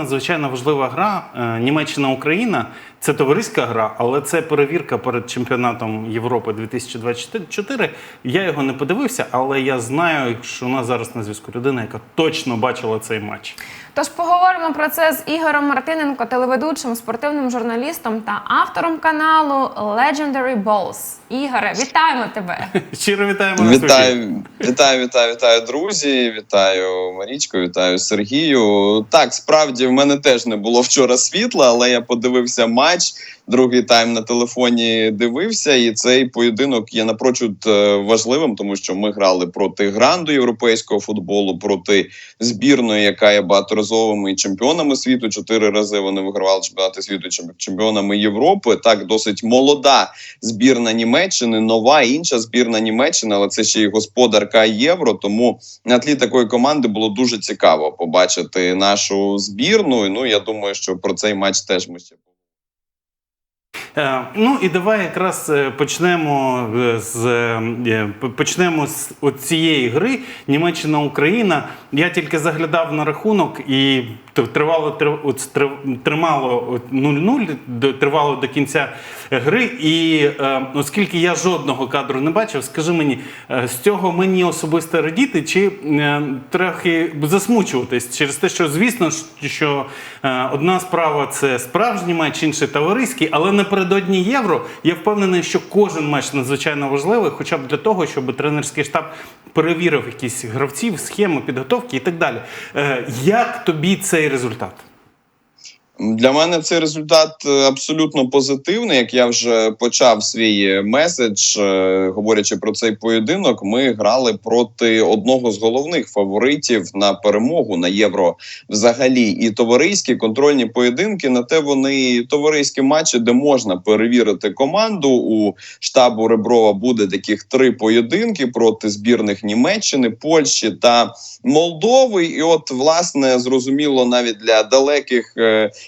Надзвичайно важлива гра е, Німеччина-Україна. Це товариська гра, але це перевірка перед чемпіонатом Європи 2024. Я його не подивився, але я знаю, що у нас зараз на зв'язку людина, яка точно бачила цей матч. Тож поговоримо про це з Ігорем Мартиненко, телеведучим, спортивним журналістом та автором каналу Legendary Balls. Ігоре, вітаємо тебе! Щиро вітаємо на. Вітаю, вітаю, вітаю, вітаю, друзі. Вітаю Марічко, вітаю Сергію. Так, справді в мене теж не було вчора світла, але я подивився матч. Другий тайм на телефоні дивився, і цей поєдинок є напрочуд е, важливим, тому що ми грали проти гранду європейського футболу, проти збірної, яка є багаторазовими чемпіонами світу. Чотири рази вони вигравали чемпіонати світу, чемпіонами Європи. Так, досить молода збірна Німеччини, нова інша збірна Німеччини, але це ще й господарка євро. Тому на тлі такої команди було дуже цікаво побачити нашу збірну. Ну я думаю, що про цей матч теж ми ще Ну і давай якраз е, почнемо е, з е, почнемо з цієї гри Німеччина-Україна. Я тільки заглядав на рахунок і тривало тримало 0-0, до- тривало до кінця гри. І е, оскільки я жодного кадру не бачив, скажи мені, е, з цього мені особисто радіти чи е, трохи засмучуватись через те, що звісно, що е, одна справа це справжній матч, інший товариський, але напередодні євро я впевнений, що кожен матч надзвичайно важливий, хоча б для того, щоб тренерський штаб перевірив якісь гравців, схеми підготовки і так далі. Е, Як тобі цей результат? Для мене цей результат е, абсолютно позитивний. Як я вже почав свій е, меседж, е, говорячи про цей поєдинок, ми грали проти одного з головних фаворитів на перемогу на євро взагалі. І товариські контрольні поєдинки на те вони товариські матчі, де можна перевірити команду. У штабу Реброва буде таких три поєдинки проти збірних Німеччини, Польщі та Молдови. І от власне зрозуміло навіть для далеких.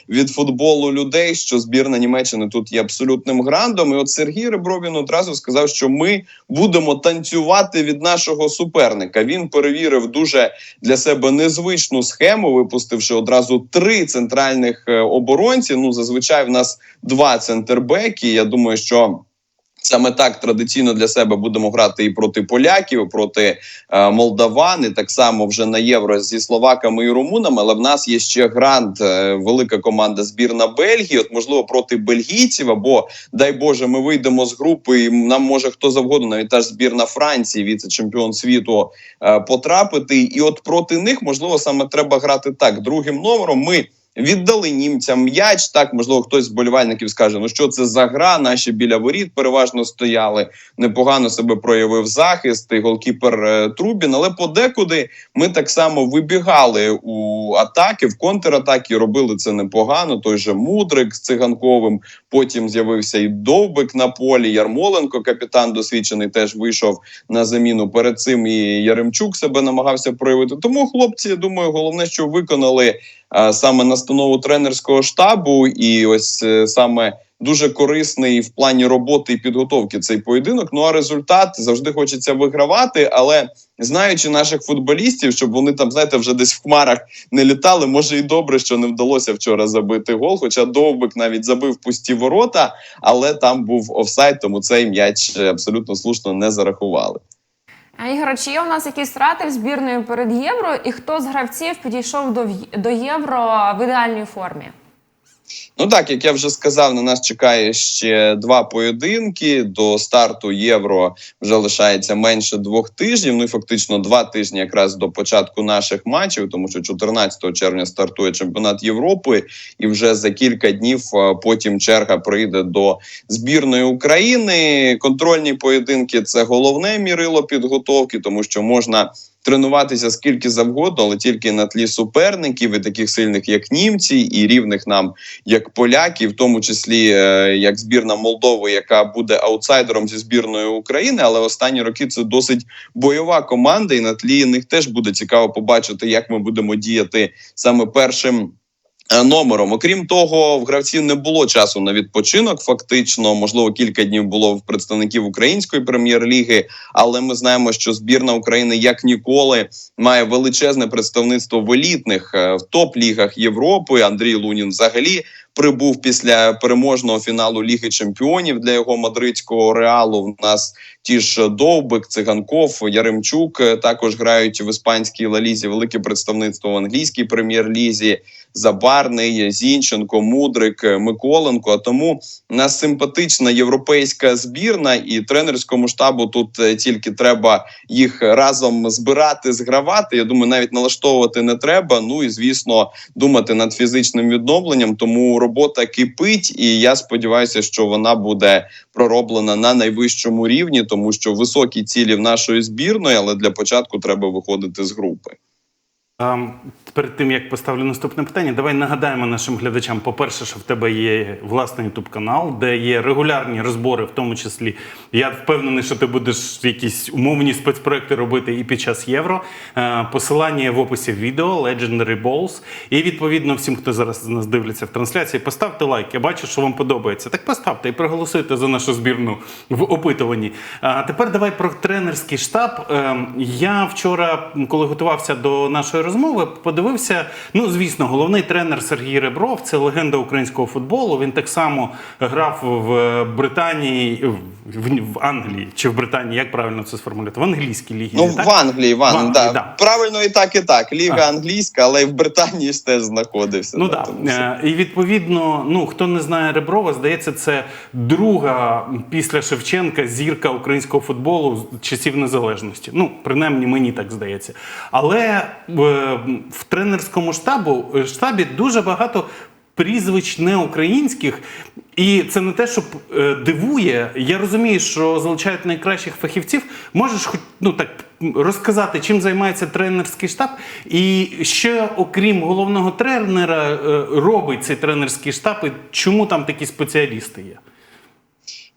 Від футболу людей, що збірна Німеччини тут є абсолютним грандом. І от Сергій Ребровін одразу сказав, що ми будемо танцювати від нашого суперника. Він перевірив дуже для себе незвичну схему, випустивши одразу три центральних е, оборонці. Ну зазвичай в нас два центрбеки. Я думаю, що. Саме так традиційно для себе будемо грати і проти поляків, проти е, молдаван, і так само вже на євро зі словаками і румунами. Але в нас є ще грант, е, велика команда збірна Бельгії. От можливо проти бельгійців, або дай Боже, ми вийдемо з групи, і нам може хто завгодно, навіть та ж збірна Франції, віце-чемпіон світу, е, потрапити. І от проти них можливо саме треба грати так. Другим номером ми. Віддали німцям м'яч. Так, можливо, хтось з болівальників скаже: ну що це за гра? Наші біля воріт переважно стояли. Непогано себе проявив захист і голкіпер е, Трубін. Але подекуди ми так само вибігали у атаки, в контратаки. Робили це непогано. Той же Мудрик з циганковим. Потім з'явився і Довбик на полі. Ярмоленко, капітан досвідчений, теж вийшов на заміну. Перед цим і Яремчук себе намагався проявити. Тому хлопці, я думаю, головне, що виконали саме настанову тренерського штабу, і ось е, саме дуже корисний в плані роботи і підготовки цей поєдинок. Ну а результат завжди хочеться вигравати, але знаючи наших футболістів, щоб вони там, знаєте, вже десь в хмарах не літали. Може і добре, що не вдалося вчора забити гол. Хоча Довбик навіть забив пусті ворота, але там був офсайд, тому цей м'яч абсолютно слушно не зарахували. Ігор, чи є у нас якісь втрати в збірної перед євро, і хто з гравців підійшов до, до євро в ідеальній формі? Ну так, як я вже сказав, на нас чекає ще два поєдинки. До старту євро вже лишається менше двох тижнів. Ну і фактично два тижні якраз до початку наших матчів, тому що 14 червня стартує чемпіонат Європи, і вже за кілька днів потім черга прийде до збірної України. Контрольні поєдинки це головне мірило підготовки, тому що можна тренуватися скільки завгодно, але тільки на тлі суперників і таких сильних, як німці, і рівних нам як поляки, в тому числі е, як збірна Молдови, яка буде аутсайдером зі збірної України. Але останні роки це досить бойова команда, і на тлі них теж буде цікаво побачити, як ми будемо діяти саме першим. Е, номером. Окрім того, в гравців не було часу на відпочинок. Фактично, можливо, кілька днів було в представників української прем'єр-ліги, але ми знаємо, що збірна України як ніколи має величезне представництво в елітних е, в топ-лігах Європи. Андрій Лунін взагалі прибув після переможного фіналу Ліги Чемпіонів для його мадридського реалу. В нас ті ж Довбик, Циганков, Яремчук е, також грають в іспанській лалізі. Велике представництво в англійській прем'єр-лізі. Забарний, Зінченко, Мудрик, е, Миколенко. А тому у нас симпатична європейська збірна, і тренерському штабу тут е, тільки треба їх разом збирати, згравати. Я думаю, навіть налаштовувати не треба. Ну і звісно, думати над фізичним відновленням. Тому робота кипить, і я сподіваюся, що вона буде пророблена на найвищому рівні, тому що високі цілі в нашої збірної, але для початку треба виходити з групи. Ем, Перед тим як поставлю наступне питання, давай нагадаємо нашим глядачам. По-перше, що в тебе є власний ютуб канал, де є регулярні розбори, в тому числі. Я впевнений, що ти будеш якісь умовні спецпроекти робити і під час євро. Е, Посилання є в описі відео Legendary Balls. І відповідно всім, хто зараз нас дивляться в трансляції, поставте лайк. Я бачу, що вам подобається. Так поставте і проголосуйте за нашу збірну в опитуванні. А тепер давай про тренерський штаб. Ем, Я вчора, коли готувався до нашої розмови, подивився. Ну, звісно, головний тренер Сергій Ребров це легенда українського футболу. Він так само грав в Британії, в, в Англії чи в Британії, як правильно це сформулювати? В англійській лігі. Ну так? в Англії, в Англії, В да. Англії, да. правильно і так, і так. Ліга А. англійська, але й в Британії ж теж знаходився. Ну да, так. що- Е, І відповідно, ну хто не знає Реброва, здається, це друга після Шевченка зірка українського футболу з часів незалежності. Ну, принаймні, мені так здається. Але е, в тренерському штабу е, штабі дуже багато. Прізвищ неукраїнських, і це не те, що е, дивує. Я розумію, що залучають найкращих фахівців. Можеш хоч ну так розказати, чим займається тренерський штаб, і що, окрім головного тренера, е, робить цей тренерський штаб, і чому там такі спеціалісти є?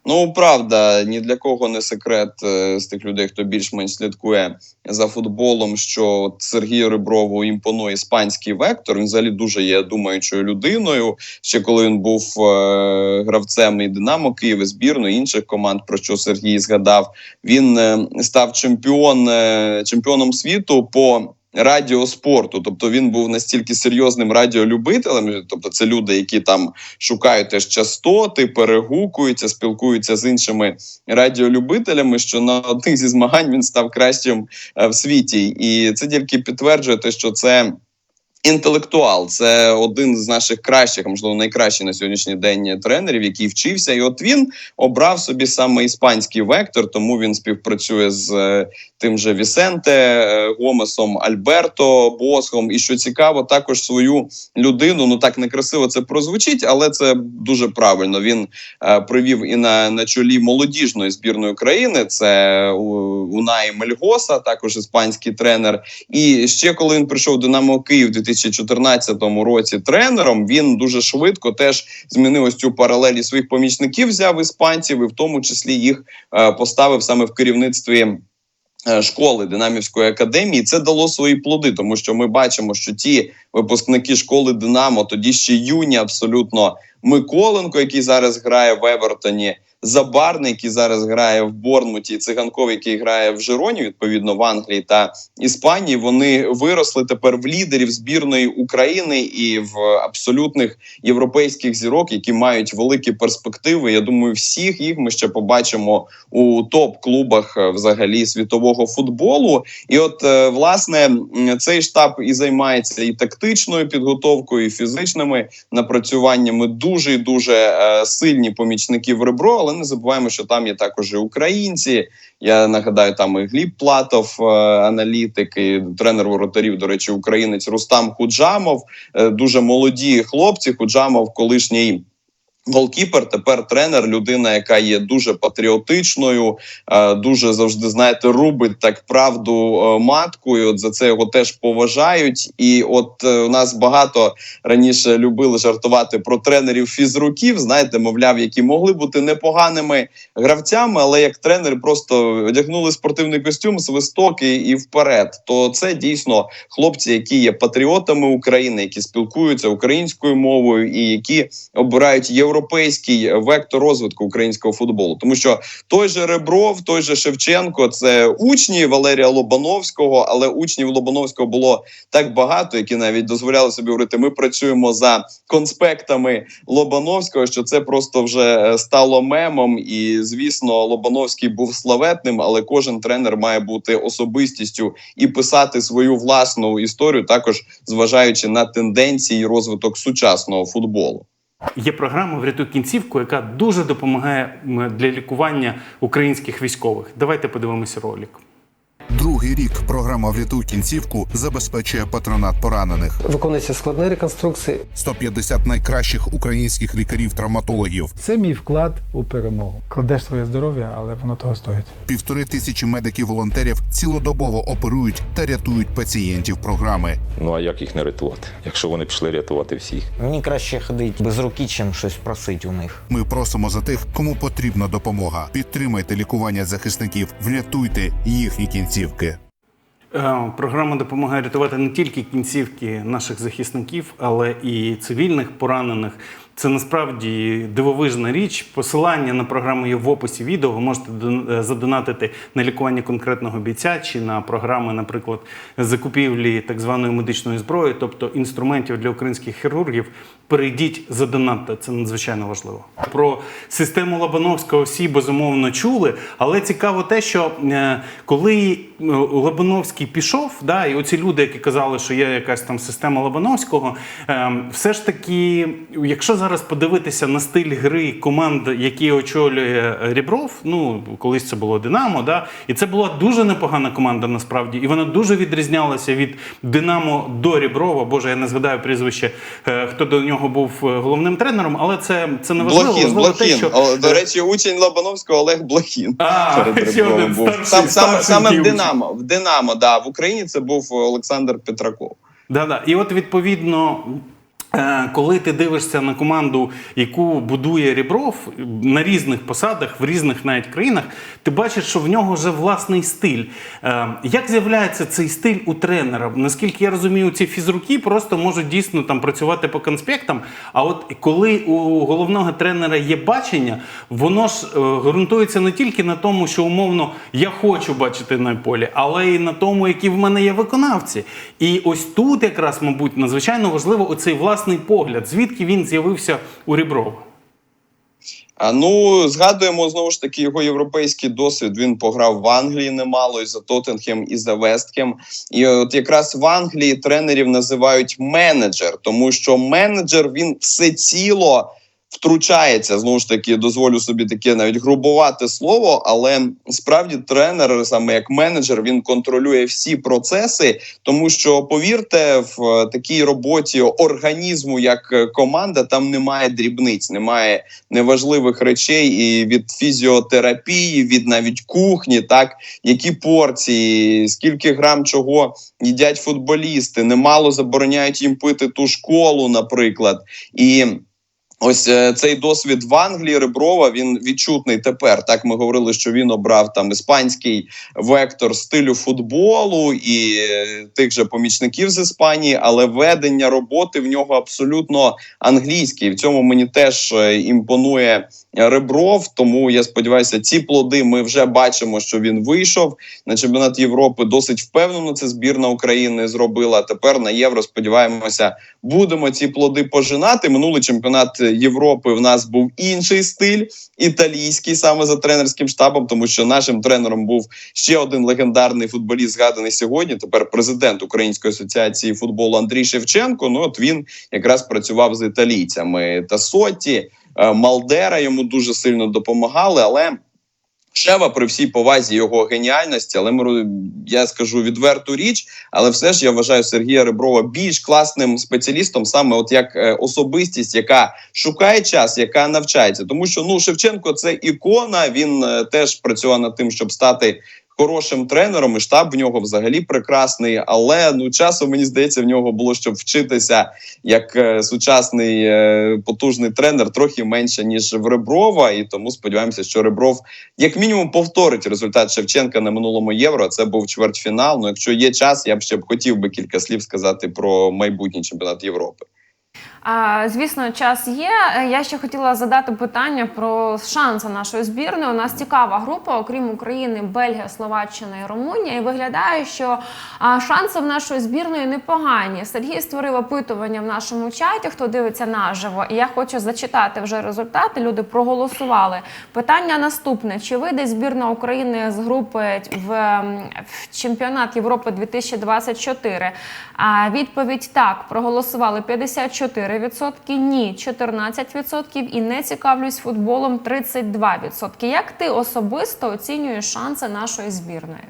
Ну правда, ні для кого не секрет е, з тих людей, хто більш-менш слідкує за футболом, що Сергію Реброву імпонує іспанський вектор. Він взагалі дуже є думаючою людиною. Ще коли він був е, гравцем і Динамо Київ, і збірної інших команд, про що Сергій згадав, він е, став чемпіон, чемпіоном світу по. Радіоспорту, тобто він був настільки серйозним радіолюбителем. Тобто, це люди, які там шукають теж частоти, перегукуються, спілкуються з іншими радіолюбителями. Що на одних зі змагань він став кращим е, в світі, і це тільки підтверджує те, що це. Інтелектуал це один з наших кращих, можливо, найкращий на сьогоднішній день тренерів, який вчився, і от він обрав собі саме іспанський вектор, тому він співпрацює з е, тим же Вісенте е, Гомесом, Альберто Босхом. І що цікаво, також свою людину. Ну так некрасиво це прозвучить, але це дуже правильно. Він е, привів і на, на чолі молодіжної збірної країни. Це е, Унай Мельгоса, також іспанський тренер. І ще коли він прийшов Динамо Київ у 2014 році тренером, він дуже швидко теж змінив ось цю паралелі своїх помічників, взяв іспанців, і в тому числі їх поставив саме в керівництві. Е, Школи Динамівської академії це дало свої плоди, тому що ми бачимо, що ті випускники школи Динамо, тоді ще юні, абсолютно Миколенко, який зараз грає в Евертоні, Забарний, який зараз грає в Борнмуті, Циганков, який грає в Жироні, відповідно в Англії та Іспанії. Вони виросли тепер в лідерів збірної України і в абсолютних європейських зірок, які мають великі перспективи. Я думаю, всіх їх ми ще побачимо у топ-клубах е, взагалі світового футболу. І от е, власне цей штаб і займається і тактичною підготовкою, і фізичними напрацюваннями. Дуже дуже е, сильні помічники в ребро, але не забуваємо, що там є також і українці. Я нагадаю, там і Гліб Платов, е, аналітик, і тренер воротарів, до речі, українець Рустам Худжамов. Е, дуже молоді хлопці. Худжамов, колишній. Голкіпер, тепер тренер, людина, яка є дуже патріотичною, е, дуже завжди знаєте, рубить так правду е, маткою. От за це його теж поважають. І от е, у нас багато раніше любили жартувати про тренерів фізруків. Знаєте, мовляв, які могли бути непоганими гравцями, але як тренери просто одягнули спортивний костюм, свисток і, і вперед. То це дійсно хлопці, які є патріотами України, які спілкуються українською мовою і які обирають європейський вектор розвитку українського футболу, тому що той же Ребров, той же Шевченко це учні Валерія Лобановського, але учнів Лобановського було так багато, які навіть дозволяли собі говорити: ми працюємо за конспектами Лобановського, що це просто вже е, стало мемом. І звісно, Лобановський був славетним, але кожен тренер має бути особистістю і писати свою власну історію, також зважаючи на тенденції розвиток сучасного футболу. Є програма «Врятуй кінцівку, яка дуже допомагає для лікування українських військових. Давайте подивимося ролик. Другий рік програма Врятуй кінцівку забезпечує патронат поранених. Виконуються складні реконструкції. 150 найкращих українських лікарів-травматологів, Це мій вклад у перемогу. Кладеш своє здоров'я, але воно того стоїть. півтори тисячі медиків-волонтерів цілодобово оперують та рятують пацієнтів програми. Ну а як їх не рятувати, якщо вони пішли рятувати всіх? Мені краще ходити без руки, чим щось просити у них. Ми просимо за тих, кому потрібна допомога. Підтримайте лікування захисників, врятуйте їхні кінцівки. Е, Програма допомагає рятувати не тільки кінцівки наших захисників, але і цивільних поранених. Це насправді дивовижна річ. Посилання на програму є в описі відео. Ви можете е, задонатити на лікування конкретного бійця чи на програми, наприклад, закупівлі так званої медичної зброї, тобто інструментів для українських хірургів. Перейдіть задонатьте, це надзвичайно важливо. Про систему Лобановського всі безумовно чули, але цікаво те, що е, коли е, Лобановський пішов, да, і оці люди, які казали, що є якась там система Лобановського, е, все ж таки, якщо зараз подивитися на стиль гри команд, які очолює Рібров, ну колись це було Динамо, да, і це була дуже непогана команда насправді, і вона дуже відрізнялася від Динамо до Ріброва. Боже, я не згадаю прізвище, е, хто до нього був е, головним тренером, але це, це не важливо. Блохін, Важливо те, що О, До речі, учень Лобановського Олег Блохін. А, перед був. старший- Сам, старший саме в. Динамо. В Динамо, да. В Україні це був Олександр Петраков. Да, да. І от відповідно. Е, Коли ти дивишся на команду, яку будує Рібров на різних посадах, в різних навіть країнах, ти бачиш, що в нього вже власний стиль. Е, Як з'являється цей стиль у тренера? Наскільки я розумію, ці фізруки просто можуть дійсно там працювати по конспектам. А от коли у головного тренера є бачення, воно ж е, ґрунтується не тільки на тому, що умовно я хочу бачити на полі, але й на тому, які в мене є виконавці. І ось тут якраз, мабуть, надзвичайно важливо оцей власний погляд, звідки він з'явився у Ріброва. А ну згадуємо знову ж таки його європейський досвід. Він пограв в Англії немало і за Тоттенхем, і за Вестхем. І от якраз в Англії тренерів називають менеджер, тому що менеджер він всеціло втручається. Знову ж таки, дозволю собі таке навіть грубувати слово, але справді тренер, саме як менеджер, він контролює всі процеси, тому що повірте, в е, такій роботі організму як е, команда там немає дрібниць, немає неважливих речей і від фізіотерапії, від навіть кухні, так які порції, скільки грам чого їдять футболісти, немало забороняють їм пити ту школу, наприклад. І Ось е, цей досвід в Англії Реброва він відчутний тепер. Так ми говорили, що він обрав там іспанський вектор стилю футболу і е, тих же помічників з Іспанії, але ведення роботи в нього абсолютно англійське. І в цьому мені теж е, імпонує Ребров. Тому я сподіваюся, ці плоди ми вже бачимо, що він вийшов на чемпіонат Європи. Досить впевнено це збірна України зробила. Тепер на євро сподіваємося, будемо ці плоди пожинати. Минулий чемпіонат Європи в нас був інший стиль італійський, саме за тренерським штабом, тому що нашим тренером був ще один легендарний футболіст, згаданий сьогодні. Тепер президент Української асоціації футболу Андрій Шевченко. Ну от він якраз працював з італійцями та Соті, Малдера йому дуже сильно допомагали, але. Шева при всій повазі його геніальності, але ми я скажу відверту річ, але все ж я вважаю Сергія Реброва більш класним спеціалістом, саме от як е, особистість, яка шукає час, яка навчається. Тому що ну Шевченко це ікона. Він е, теж працював над тим, щоб стати. Хорошим тренером і штаб в нього взагалі прекрасний, але ну часу мені здається, в нього було щоб вчитися як е, сучасний е, потужний тренер, трохи менше ніж в Реброва. І тому сподіваємося, що Ребров як мінімум повторить результат Шевченка на минулому євро. Це був чвертьфінал. Ну, якщо є час, я б ще б хотів би кілька слів сказати про майбутній чемпіонат Європи. А, звісно, час є. Я ще хотіла задати питання про шанси нашої збірної. У нас цікава група, окрім України, Бельгія, Словаччина і Румунія. І виглядає, що шанси в нашої збірної непогані. Сергій створив опитування в нашому чаті, хто дивиться наживо. І я хочу зачитати вже результати. Люди проголосували. Питання наступне: чи вийде збірна України з групи в, в чемпіонат Європи 2024? А відповідь так проголосували 54%, ні 14% і не цікавлюсь футболом 32%. Як ти особисто оцінюєш шанси нашої збірної?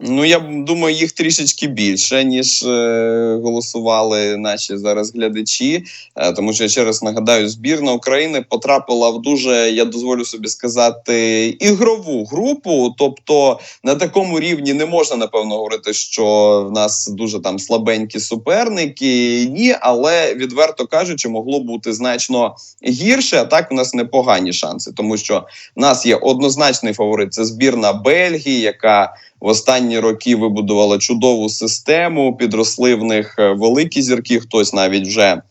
Ну я думаю, їх трішечки більше ніж е, голосували наші зараз глядачі. Е, тому що я ще раз нагадаю, збірна України потрапила в дуже, я дозволю собі сказати, ігрову групу. Тобто на такому рівні не можна напевно говорити, що в нас дуже там слабенькі суперники. Ні, але відверто кажучи, могло бути значно гірше. А так у нас непогані шанси, тому що в нас є однозначний фаворит. Це збірна Бельгії, яка в останні роки вибудувала чудову систему. Підросли в них е, великі зірки. Хтось навіть вже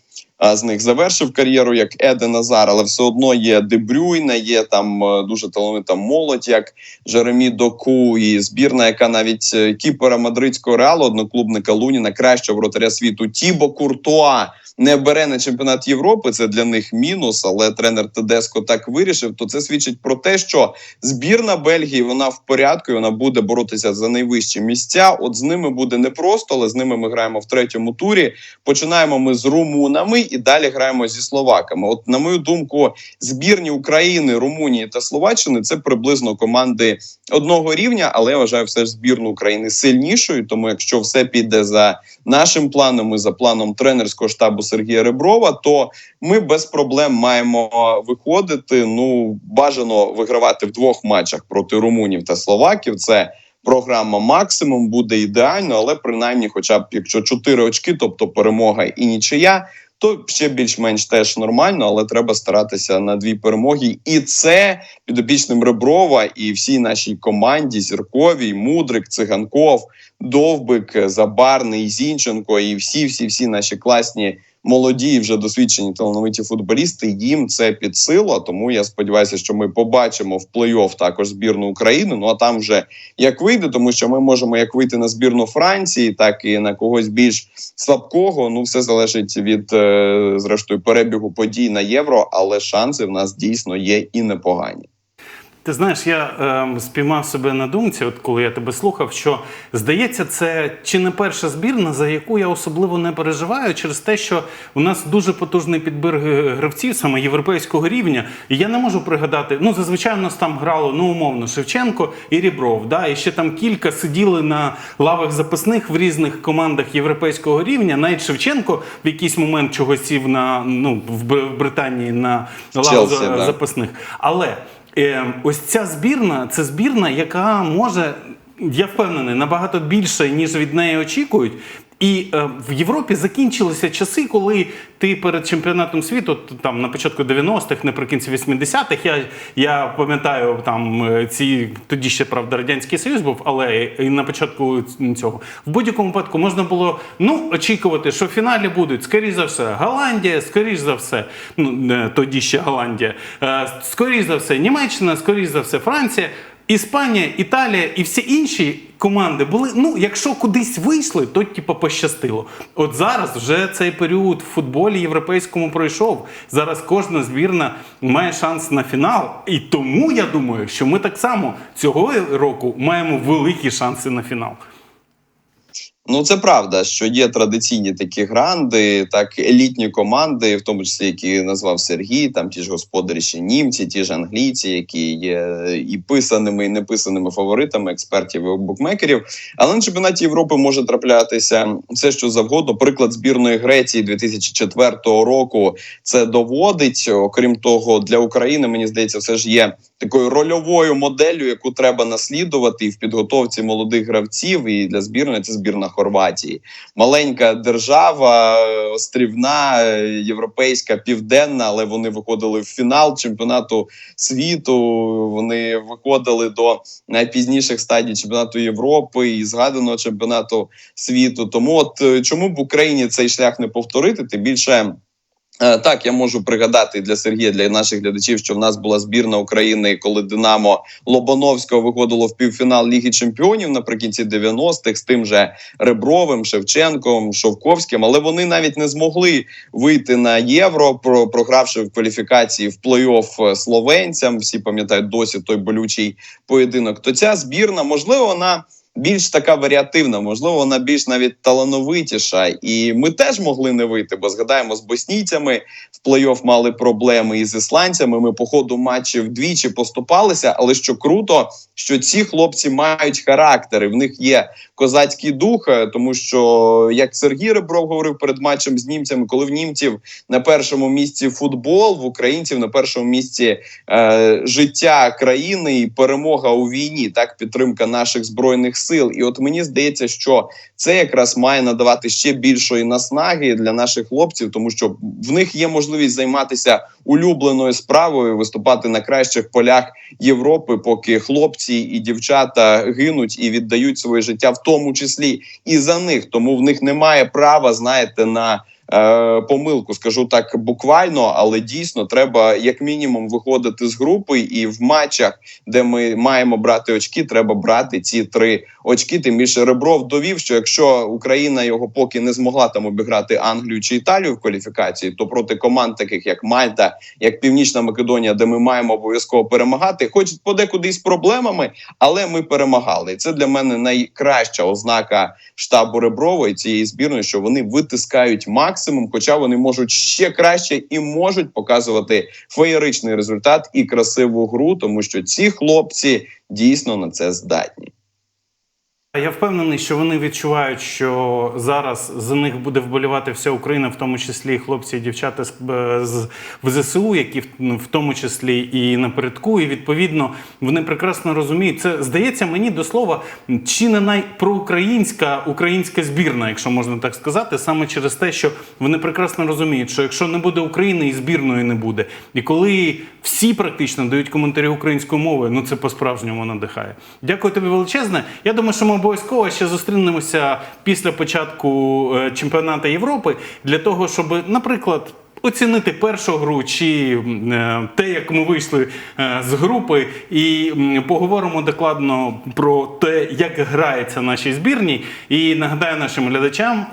з них завершив кар'єру як Еден Назар, але все одно є Дебрюйна, є там е, дуже талановита молодь, як Жеремі Доку, і збірна, яка навіть е, кіпера мадридського реалу, одноклубника Луніна, кращого вратаря світу Тібо Куртуа. Не бере на чемпіонат Європи, це для них мінус, але тренер Тедеско так вирішив. То це свідчить про те, що збірна Бельгії вона в порядку, і вона буде боротися за найвищі місця. От з ними буде непросто, але з ними ми граємо в третьому турі. Починаємо ми з румунами і далі граємо зі словаками. От, на мою думку, збірні України, Румунії та Словаччини це приблизно команди одного рівня, але я вважаю все ж збірну України сильнішою. Тому якщо все піде за нашим планом і за планом тренерського штабу Сергія Реброва, то ми без проблем маємо виходити. Ну бажано вигравати в двох матчах проти румунів та словаків. Це програма максимум буде ідеально, але принаймні, хоча б якщо чотири очки, тобто перемога і нічия. То ще більш-менш теж нормально, але треба старатися на дві перемоги. І це підопічним Реброва і всій нашій команді Зірковій, Мудрик, Циганков, Довбик, Забарний, Зінченко і всі, всі, всі наші класні молоді, вже досвідчені талановиті футболісти. Їм це під силу. Тому я сподіваюся, що ми побачимо в плей-офф також збірну України. Ну а там вже як вийде, тому що ми можемо як вийти на збірну Франції, так і на когось більш слабкого. Ну все залежить від е, зрештою перебігу подій на євро, але шанси в нас дійсно є і непогані. Ти знаєш, я е, спіймав себе на думці, от коли я тебе слухав, що здається, це чи не перша збірна, за яку я особливо не переживаю, через те, що у нас дуже потужний підбір гравців саме європейського рівня. І я не можу пригадати. Ну, зазвичай у нас там грало ну умовно Шевченко і Рібров. Да, і ще там кілька сиділи на лавах запасних в різних командах європейського рівня. Навіть Шевченко в якийсь момент чогось сів на ну в Британії на лавах Челсі, за- да. запасних. Але ось ця збірна це збірна, яка може, я впевнений, набагато більше, ніж від неї очікують. І е, в Європі закінчилися часи, коли ти перед чемпіонатом світу, там на початку 90-х, наприкінці 80-х, я, я пам'ятаю там е, ці тоді ще правда радянський союз був, але і на початку цього в будь-якому випадку можна було ну очікувати, що в фіналі будуть скоріш за все Голландія, скоріш за все, ну е, тоді ще Голландія, е, скоріш за все Німеччина, скоріш за все Франція. Іспанія, Італія і всі інші команди були. Ну, якщо кудись вийшли, то типу пощастило. От зараз вже цей період в футболі європейському пройшов. Зараз кожна збірна має шанс на фінал. І тому я думаю, що ми так само цього року маємо великі шанси на фінал. Ну, це правда, що є традиційні такі гранди, так елітні команди, в тому числі які назвав Сергій, там ті ж господарі німці, ті ж англійці, які є і писаними, і неписаними фаворитами експертів і букмекерів. Але на чемпіонаті Європи може траплятися все, що завгодно. Приклад збірної Греції 2004 року це доводить. Окрім того, для України мені здається, все ж є такою рольовою моделлю, яку треба наслідувати і в підготовці молодих гравців. І для збірної це збірна Хорватії. Маленька держава, острівна, європейська, південна, але вони виходили в фінал чемпіонату світу. Вони виходили до найпізніших стадій чемпіонату Європи і згаданого чемпіонату світу. Тому, от е, чому б Україні цей шлях не повторити? Тим більше. Е, Так, я можу пригадати для Сергія, для наших глядачів, що в нас була збірна України, коли Динамо Лобановського виходило в півфінал Ліги Чемпіонів наприкінці 90-х з тим же Ребровим, Шевченком, Шовковським, але вони навіть не змогли вийти на євро, про програвши в кваліфікації в плей-офф словенцям. Всі пам'ятають досі той болючий поєдинок. То ця збірна, можливо, вона більш така варіативна, можливо, вона більш навіть талановитіша. І ми теж могли не вийти, бо згадаємо з боснійцями в плей-офф мали проблеми і з ісландцями. Ми по ходу матчів двічі поступалися. Але що круто, що ці хлопці мають характери, в них є козацький дух, е, тому що як Сергій Ребров говорив перед матчем з німцями, коли в німців на першому місці футбол, в українців на першому місці е, життя країни і перемога у війні, так підтримка наших збройних сил. І от мені здається, що це якраз має надавати ще більшої наснаги для наших хлопців, тому що в них є можливість займатися улюбленою справою, виступати на кращих полях Європи, поки хлопці і дівчата гинуть і віддають своє життя, в тому числі і за них. Тому в них немає права, знаєте, на помилку. Скажу так буквально, але дійсно треба як мінімум виходити з групи, і в матчах, де ми маємо брати очки, треба брати ці три очки. Тим більше Ребров довів, що якщо Україна його поки не змогла там обіграти Англію чи Італію в кваліфікації, то проти команд, таких як Мальта, як Північна Македонія, де ми маємо обов'язково перемагати, хоч подекуди з проблемами, але ми перемагали. Це для мене найкраща ознака штабу Реброва і цієї збірної, що вони витискають максимум, хоча вони можуть ще краще і можуть показувати феєричний результат і красиву гру, тому що ці хлопці дійсно на це здатні. Я впевнений, що вони відчувають, що зараз за них буде вболівати вся Україна, в тому числі хлопці і дівчата з, е, ЗСУ, які ну, в тому числі і напередку. І відповідно вони прекрасно розуміють. Це здається мені до слова, чи не найпроукраїнська українська збірна, якщо можна так сказати, саме через те, що вони прекрасно розуміють, що якщо не буде України, і збірної не буде. І коли всі практично дають коментарі українською мовою, ну це по-справжньому надихає. Дякую тобі величезне. Я думаю, що ми обов'язково ще зустрінемося після початку е, чемпіонату Європи для того, щоб, наприклад. Оцінити першу гру чи е, те, як ми вийшли е, з групи, і поговоримо докладно про те, як грається нашій збірні. І нагадаю нашим глядачам.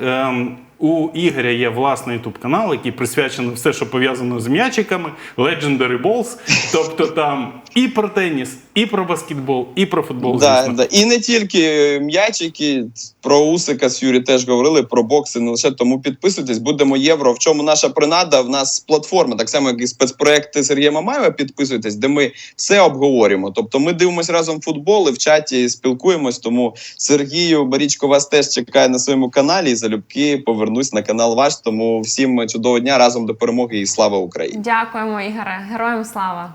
У Ігоря є власний ютуб канал, який присвячений все, що пов'язано з м'ячиками, Legendary Balls. Тобто там і про теніс, і про баскетбол, і про футбол. Да, да. І не тільки м'ячики, про Усика з Юрі теж говорили, про бокси, не лише тому підписуйтесь, будемо євро. В чому наша принада? В нас платформа, так само, як і спецпроекти Сергія Мамаєва, підписуйтесь, де ми все обговорюємо. Тобто ми дивимося разом футбол і в чаті спілкуємось. Тому Сергію Барічко вас теж чекає на своєму каналі. І залюбки повернусь на канал ваш. Тому всім чудового дня разом до перемоги і слава Україні! Дякуємо, Ігоре. Героям слава!